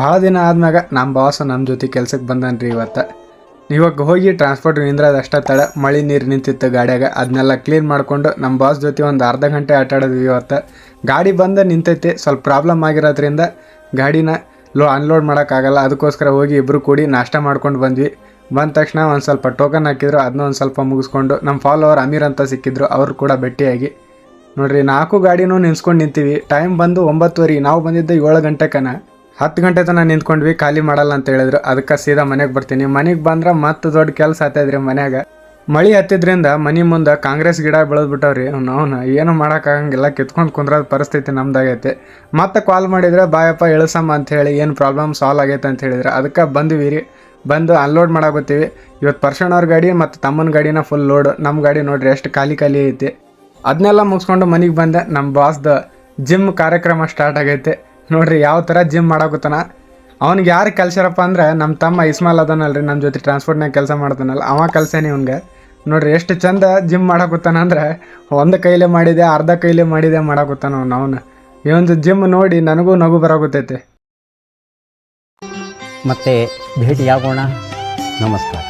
ಭಾಳ ದಿನ ಆದ್ಮ್ಯಾಗ ನಮ್ಮ ಬಾಸ್ ನಮ್ಮ ಜೊತೆ ಕೆಲ್ಸಕ್ಕೆ ಬಂದನ್ರಿ ಇವತ್ತು. ಇವಾಗ ಹೋಗಿ ಟ್ರಾನ್ಸ್ಪೋರ್ಟ್ ನಿಂದ್ರದ ತಡ ಮಳೆ ನೀರು ನಿಂತಿತ್ತು ಗಾಡಿಯಾಗ. ಅದನ್ನೆಲ್ಲ ಕ್ಲೀನ್ ಮಾಡ್ಕೊಂಡು ನಮ್ಮ ಬಾಸ್ ಜೊತೆ ಒಂದು ಅರ್ಧ ಗಂಟೆ ಆಟ ಆಡಿದ್ವಿ ಇವತ್ತು. ಗಾಡಿ ಬಂದು ನಿಂತೈತಿ, ಸ್ವಲ್ಪ ಪ್ರಾಬ್ಲಮ್ ಆಗಿರೋದ್ರಿಂದ ಗಾಡಿನ ಲೋ ಅನ್ಲೋಡ್ ಮಾಡೋಕ್ಕಾಗಲ್ಲ ಅದಕ್ಕೋಸ್ಕರ ಹೋಗಿ ಇಬ್ಬರು ಕೂಡಿ ನಾಷ್ಟ ಮಾಡ್ಕೊಂಡು ಬಂದ್ವಿ. ಬಂದ ತಕ್ಷಣ ಒಂದು ಸ್ವಲ್ಪ ಟೋಕನ್ ಹಾಕಿದ್ರು ಅದನ್ನ ಒಂದು ಸ್ವಲ್ಪ ಮುಗಿಸ್ಕೊಂಡು ನಮ್ಮ ಫಾಲೋವರ್ ಅಮೀರ್ ಅಂತ ಸಿಕ್ಕಿದ್ರು, ಅವರು ಕೂಡ ಭೇಟಿಯಾಗಿ. ನೋಡ್ರಿ, ನಾಲ್ಕು ಗಾಡಿನೂ ನಿಲ್ಸ್ಕೊಂಡು ನಿಂತೀವಿ. ಟೈಮ್ ಬಂದು ಒಂಬತ್ತುವರೆ, ನಾವು ಬಂದಿದ್ದ ಏಳು ಗಂಟೆಕನ ಹತ್ತು ಗಂಟೆ ತನಕ ನಿಂತ್ಕೊಂಡ್ವಿ, ಖಾಲಿ ಮಾಡಲ್ಲ ಅಂತ ಹೇಳಿದ್ರು. ಅದಕ್ಕೆ ಸೀದಾ ಮನೆಗೆ ಬರ್ತೀನಿ. ಮನೆಗೆ ಬಂದ್ರೆ ಮತ್ತೆ ದೊಡ್ಡ ಕೆಲಸ ಆತೈದ್ರಿ ಮನ್ಯಾಗ. ಮಳೆ ಹತ್ತಿದ್ರಿಂದ ಮನೆ ಮುಂದೆ ಕಾಂಗ್ರೆಸ್ ಗಿಡ ಬೆಳೆದ್ಬಿಟ್ಟವ್ರಿ. ಅವ್ನು ಏನು ಮಾಡೋಕ್ಕಾಗಂಗಿಲ್ಲ ಕಿತ್ಕೊಂಡು ಕುಂದ್ರದ ಪರಿಸ್ಥಿತಿ ನಮ್ದಾಗೈತೆ. ಮತ್ತೆ ಕಾಲ್ ಮಾಡಿದ್ರೆ, ಬಾಯಪ್ಪ, ಇಳಿಸಮ್ಮ ಅಂತ ಹೇಳಿ ಏನು ಪ್ರಾಬ್ಲಮ್ ಸಾಲ್ವ್ ಆಗೈತೆ ಅಂತ ಹೇಳಿದ್ರೆ. ಅದಕ್ಕೆ ಬಂದ್ವಿ ರೀ. ಬಂದು ಅನ್ಲೋಡ್ ಮಾಡಾಕತ್ತೀವಿ. ಇವತ್ತು ಪರ್ಸನ್ ಅವ್ರ ಗಾಡಿ ಮತ್ತು ತಮ್ಮನ ಗಾಡಿನ ಫುಲ್ ಲೋಡ್ ನಮ್ಮ ಗಾಡಿ ನೋಡ್ರಿ, ಎಷ್ಟು ಖಾಲಿ ಖಾಲಿ ಐತಿ. ಅದನ್ನೆಲ್ಲ ಮುಗಿಸ್ಕೊಂಡು ಮನೆಗೆ ಬಂದೆ. ನಮ್ಮ ಬಾಸ್ದ ಜಿಮ್ ಕಾರ್ಯಕ್ರಮ ಸ್ಟಾರ್ಟ್ ಆಗೈತೆ. ನೋಡ್ರಿ ಯಾವ ಥರ ಜಿಮ್ ಮಾಡಾಕತ್ತಾನ. ಅವ್ನಿಗೆ ಯಾರು ಕಲ್ಸ್ಯಾರಪ್ಪ ಅಂದ್ರೆ ನಮ್ಮ ತಮ್ಮ ಇಸ್ಮಾಲ್ ಅದನಲ್ರಿ ನಮ್ಮ ಜೊತೆ ಟ್ರಾನ್ಸ್ಪೋರ್ಟ್ನಾಗ ಕೆಲಸ ಮಾಡ್ತಾನಲ್ಲ ಅವ ಕಲ್ಸೇನಿ ಇವ್ನಿಗೆ. ನೋಡ್ರಿ ಎಷ್ಟು ಚಂದ ಜಿಮ್ ಮಾಡಾಕತ್ತಾನ ಅಂದ್ರೆ ಒಂದು ಕೈಲೇ ಮಾಡಿದೆ, ಅರ್ಧ ಕೈಲೇ ಮಾಡಿದೆ ಮಾಡಾಕತ್ತಾನ ಅವ್ನು, ಅವನು. ಈ ಒಂದು ಜಿಮ್ ನೋಡಿ ನನಗೂ ನಗು ಬರಾಕತ್ತೈತೆ. ಮತ್ತೆ ಭೇಟಿಯಾಗೋಣ. ನಮಸ್ಕಾರ.